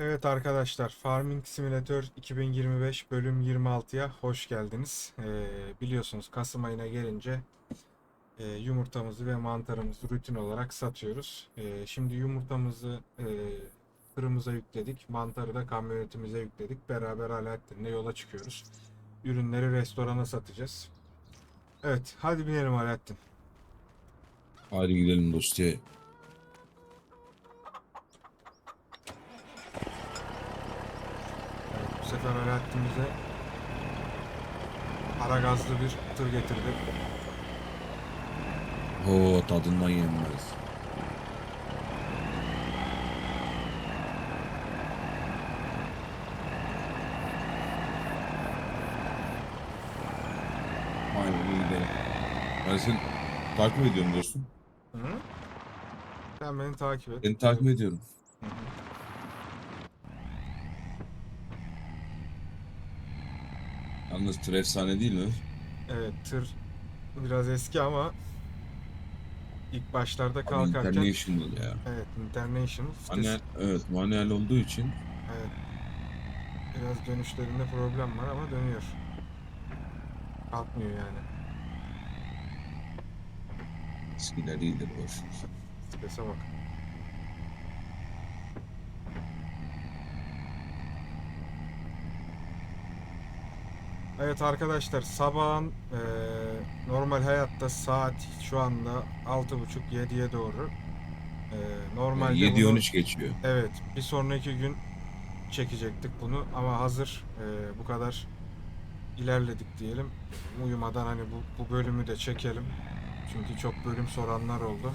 Evet arkadaşlar, Farming Simulator 2025 bölüm 26'ya hoş geldiniz. Ee, biliyorsunuz Kasım ayına gelince e, yumurtamızı ve mantarımızı rutin olarak satıyoruz. Ee, şimdi yumurtamızı e, tırımıza yükledik, mantarı da kamyonetimize yükledik. Beraber Alaaddin'le yola çıkıyoruz. Ürünleri restorana satacağız. Evet, hadi binelim Alaaddin. Hadi gidelim dostiye. Evet, bu sefer Alaaddin'imize para gazlı bir tır getirdi. Oo tadından yenmez. Aynen iyi. Ben seni takip ediyorum dostum. Hı? Sen beni takip et. Seni takip ediyorum. Hı hı. Yalnız tır efsane değil mi? Evet tır biraz eski ama ilk başlarda Abi kalkarken International ya. evet International Manuel, evet manuel olduğu için evet biraz dönüşlerinde problem var ama dönüyor. Kalkmıyor yani. eskiler iyidir boş. Strese bak. Evet arkadaşlar sabahın eee, normal hayatta saat şu anda 6.30-7'ye doğru. Eee normalde bunu- 7-13 geçiyor. Evet, bir sonraki gün çekecektik bunu ama hazır e, bu kadar ilerledik diyelim. Uyumadan hani bu, bu bölümü de çekelim. Çünkü çok bölüm soranlar oldu.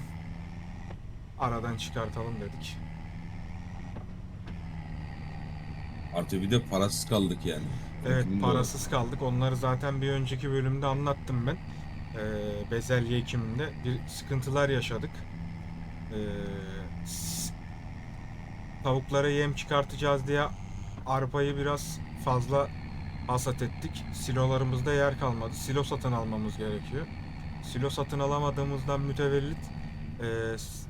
Aradan çıkartalım dedik. Artı bir de parasız kaldık yani. Evet, parasız kaldık. Onları zaten bir önceki bölümde anlattım ben. E, bezelye ekiminde bir sıkıntılar yaşadık. E, s- tavuklara yem çıkartacağız diye arpayı biraz fazla hasat ettik. Silolarımızda yer kalmadı. Silo satın almamız gerekiyor. Silo satın alamadığımızdan mütevellit e,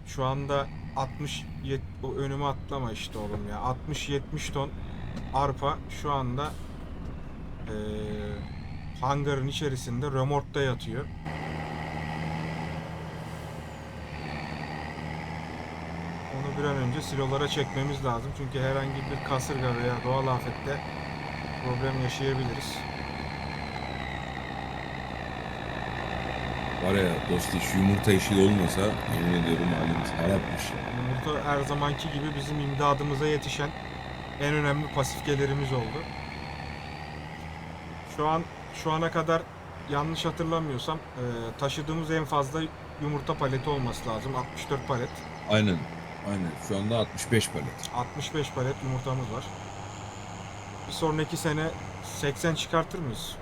şu anda 60 yet, önüme atlama işte oğlum ya. 60-70 ton arpa şu anda e, hangarın içerisinde römorkta yatıyor. Onu bir an önce silolara çekmemiz lazım. Çünkü herhangi bir kasırga veya doğal afette problem yaşayabiliriz. Var ya dosti şu yumurta işi de olmasa yemin ediyorum halimiz harapmış. Yumurta her zamanki gibi bizim imdadımıza yetişen en önemli pasif gelirimiz oldu. Şu an şu ana kadar yanlış hatırlamıyorsam e, taşıdığımız en fazla yumurta paleti olması lazım. 64 palet. Aynen. Aynen. Şu anda 65 palet. 65 palet yumurtamız var. Bir sonraki sene 80 çıkartır mıyız?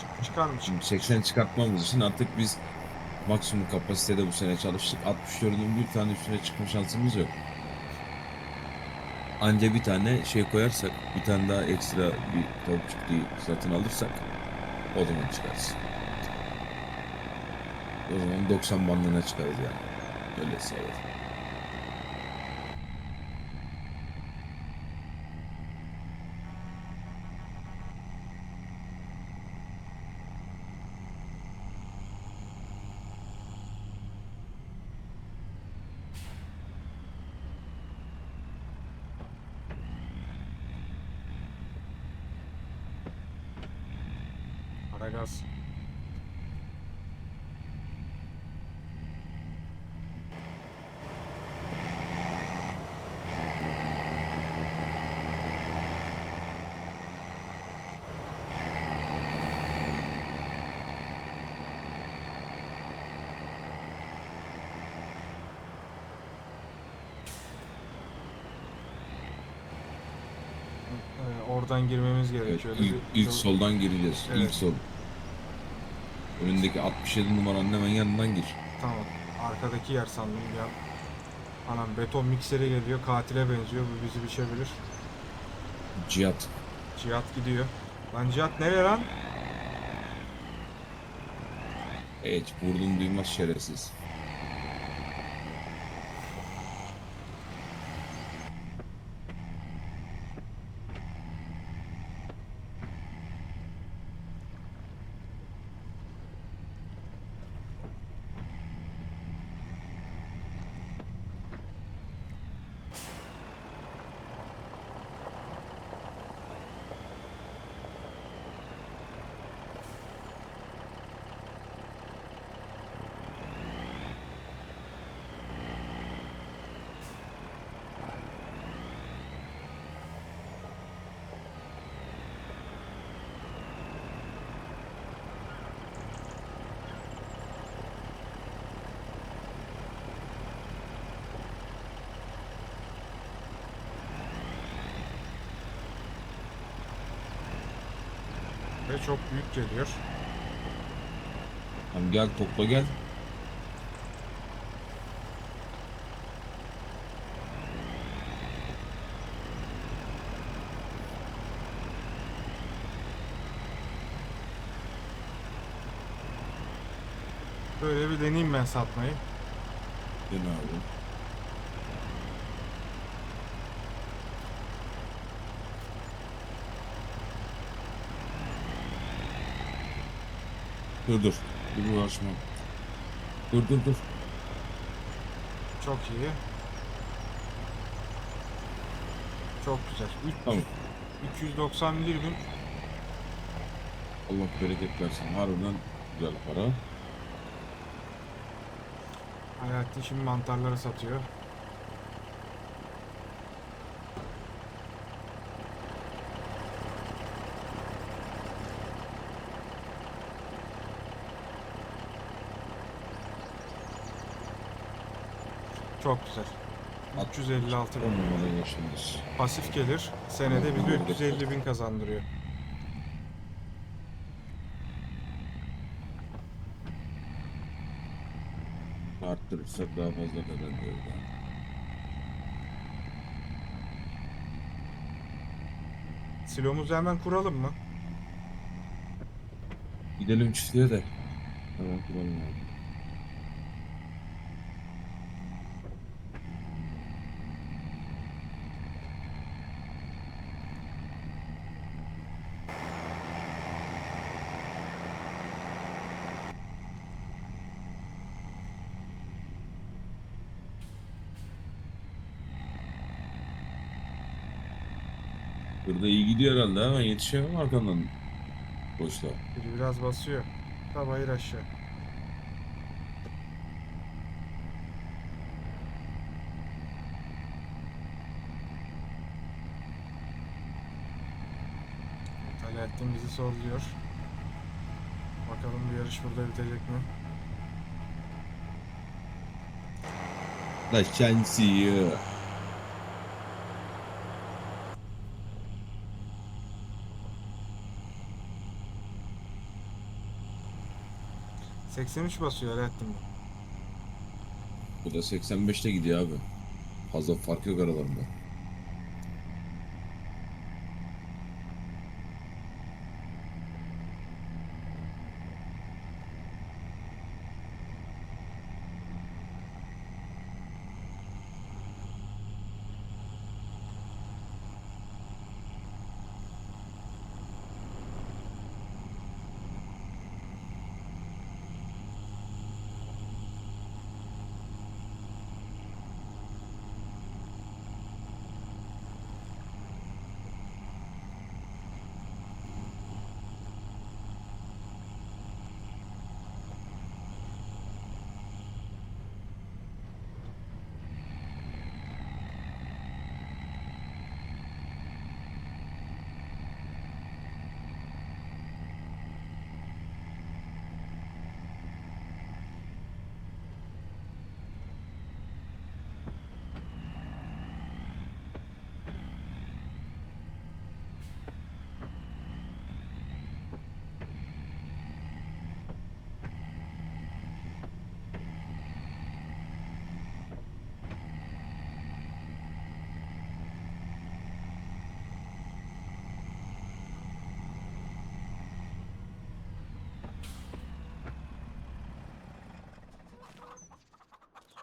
Çık- çıkar mı? Şimdi 80 çıkartmamız için artık biz maksimum kapasitede bu sene çalıştık. 64'ün bir tane üstüne çıkma şansımız yok. Anca bir tane şey koyarsak, bir tane daha ekstra bir tavuk çiftliği satın alırsak o zaman çıkarız. O zaman 90 bandına çıkarız yani. Öyle sayılır. Gaz. Ee, Oradan girmemiz Evet, gerekiyor. ilk, Bir ilk yol- soldan gireceğiz. Evet. İlk sol. Önündeki 67 numaranın hemen yanından gir. Tamam. Arkadaki yer sandım ya. Anam beton mikseri geliyor. Katile benziyor. Bu bizi biçebilir. Cihat. Cihat gidiyor. Lan Cihat nereye lan? Hiç vurdum duymaz şerefsiz. Ve çok büyük geliyor. Tamam gel topla gel. Böyle bir deneyeyim ben satmayı. Gel abi. Dur dur. Dur uğraşma. Dur dur dur. Çok iyi. Çok güzel. Üç- Tamam. 391 bin Allah bereket versin. Harbiden güzel para. Hayati şimdi mantarları satıyor. Çok güzel. 356 10 bin. numara yaşanır. Pasif gelir. Senede bize 350 bin kazandırıyor. Arttırırsak daha fazla kazanıyoruz. Silomuzu hemen kuralım mı? Gidelim çiftliğe de. Tamam kuralım abi. Burada iyi gidiyor herhalde hemen yetişemem arkandan. Boşta. Biri biraz basıyor. Tabi hayır aşağı. Alaaddin bizi solluyor. Bakalım bu yarış burada bitecek mi? La şansı. 83 basıyor Alaaddin bu. Bu da 85'te gidiyor abi. Fazla fark yok aralarında.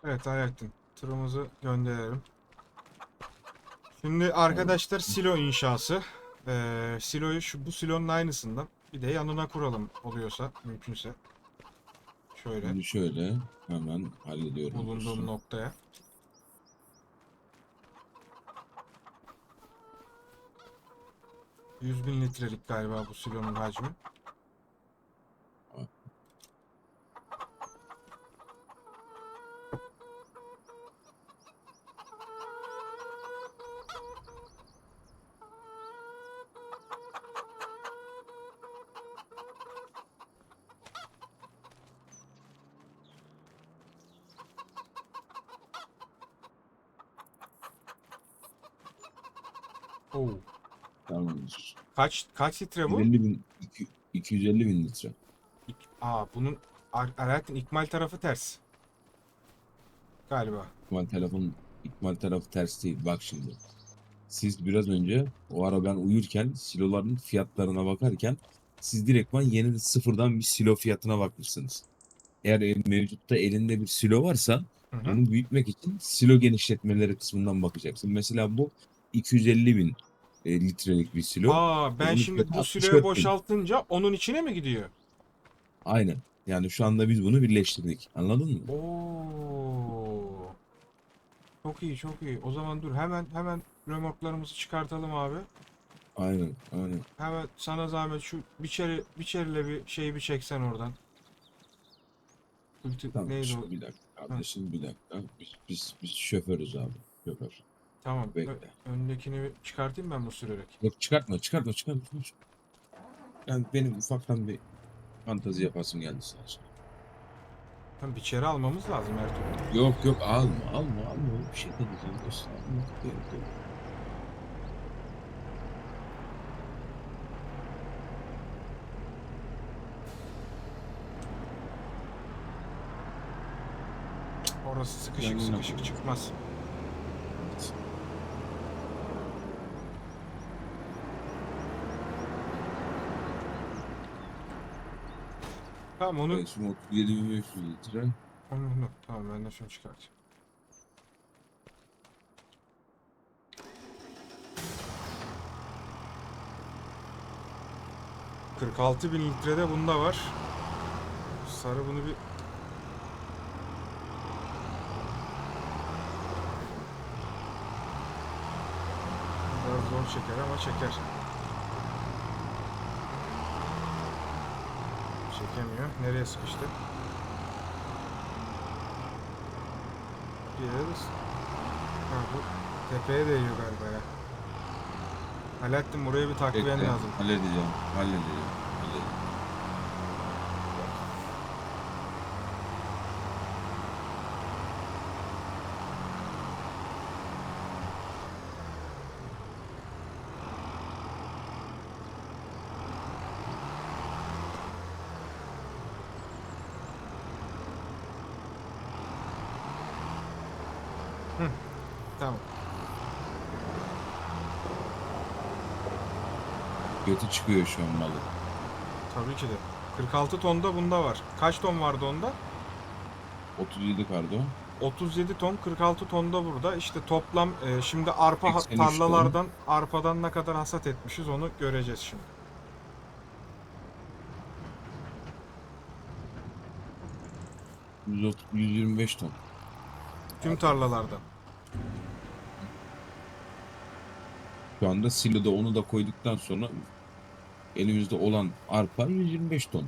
Evet Alaaddin. Turumuzu gönderelim. Şimdi arkadaşlar silo inşası. Ee, siloyu şu bu silonun aynısından bir de yanına kuralım oluyorsa mümkünse. Şöyle Şimdi şöyle hemen hallediyorum. bulunduğum dostum. noktaya. Yüz bin litrelik galiba bu silonun hacmi. Oo. Tamamdır. Kaç kaç litre bu? 150 bin, iki- 250 bin litre. İk- Aa bunun Al- Alaaddin ikmal tarafı ters. Galiba. İkmal telefon, ikmal tarafı ters değil. Bak şimdi. Siz biraz önce o ara ben uyurken siloların fiyatlarına bakarken siz direktman yeni sıfırdan bir silo fiyatına bakmışsınız. Eğer el- mevcutta elinde bir silo varsa Hı hı. onu büyütmek için silo genişletmeleri kısmından bakacaksın. Mesela bu 250 bin e, litrelik bir silo. Aa ben Onun şimdi bu 64 siloyu bin. boşaltınca onun içine mi gidiyor? Aynen. Yani şu anda biz bunu birleştirdik. Anladın mı? Oo. Çok iyi çok iyi. O zaman dur hemen hemen römorklarımızı çıkartalım abi. Aynen, aynen. Hemen sana zahmet şu biçeri biçeriyle bir şeyi bir çeksen oradan. Tamam, neydi o? şimdi bir dakika kardeşim bir dakika. Biz, biz, biz şoförüz abi. Şoför. Tamam. Bekle. öndekini bir çıkartayım ben bu sürerek. Yok çıkartma, çıkartma, çıkartma. Yani benim ufaktan bir fantazi yapasım geldi sadece. Tam biçeri almamız lazım her türlü. Yok yok alma, alma, alma. Bir şey deneyeceğim. Dostum, alma. Gerek yok. Orası sıkışık Yanına sıkışık çıkmaz. Tamam onu, Evet, şimdi 37.500 litre. onu, onu. Tamam ben de şunu çıkartayım. ...46 bin litrede bunda var. Sarı bunu bir... Biraz zor çeker ama çeker. Çekemiyor. Nereye sıkıştı? Bir yere de... Ha bu tepeye değiyor galiba ya. Alaaddin buraya bir takviyen Bekle, lazım. Halledeceğim. halledeceğim. Tamam. Götü çıkıyor şu an malı. Tabii ki de. 46 tonda bunda var. Kaç ton vardı onda? 37 kardo. 37 ton, 46 tonda burada. İşte toplam e, şimdi arpa 83 ton. tarlalardan, arpadan ne kadar hasat etmişiz onu göreceğiz şimdi. %30 125 ton. Tüm tarlalardan. Şu anda siloda onu da koyduktan sonra elimizde olan arpa 125 ton.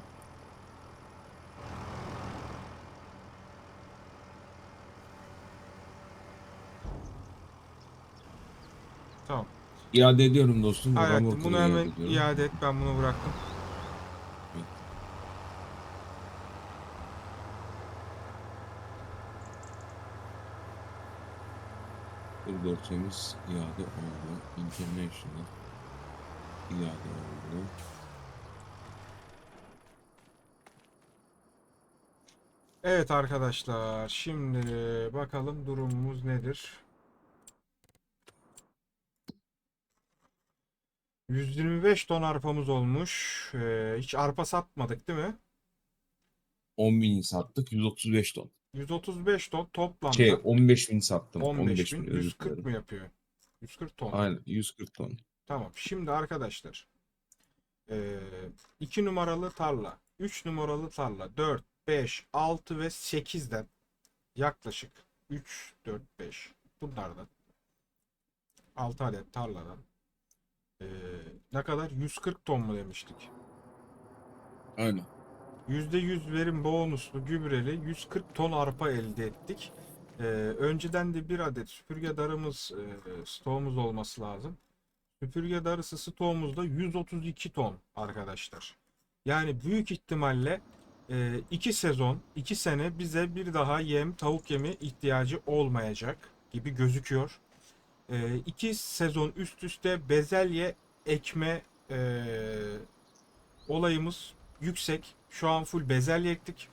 Tamam. İade ediyorum dostum. Hayatım bunu hemen ediyorum. iade et. Ben bunu bıraktım. Bir dosyamız iade oldu. International iade oldu. Evet arkadaşlar. Şimdi bakalım durumumuz nedir? 125 ton arpamız olmuş. Ee, hiç arpa satmadık değil mi? 10 bin sattık 135 ton. 135 ton toplamda Şey 15 bin sattım. 15 bin özür 140 dilerim. mı yapıyor? 140 ton. Aynen 140 ton. Tamam. Şimdi arkadaşlar. 2 numaralı tarla, 3 numaralı tarla, 4, 5, 6 ve 8'den yaklaşık 3, 4, 5 bunlardan 6 adet tarladan eee, ne kadar? 140 ton mu demiştik? Aynen. %100 verim bonuslu gübreli 140 ton arpa elde ettik. Ee, önceden de bir adet süpürge darımız e, stoğumuz olması lazım. Süpürge darısı stoğumuzda 132 ton arkadaşlar. Yani büyük ihtimalle 2 sezon, 2 sene bize bir daha yem, tavuk yemi ihtiyacı olmayacak gibi gözüküyor. 2 sezon üst üste bezelye ekme e, olayımız yüksek. Şu an full bezelye ektik.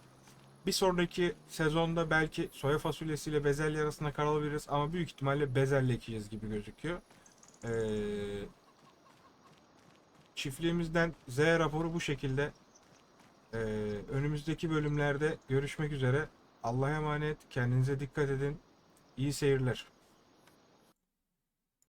Bir sonraki sezonda belki soya fasulyesiyle bezelye arasında kalabiliriz ama büyük ihtimalle bezelye ekeceğiz gibi gözüküyor. Ee, çiftliğimizden Z raporu bu şekilde. Ee, önümüzdeki bölümlerde görüşmek üzere. Allah'a emanet. Kendinize dikkat edin. İyi seyirler.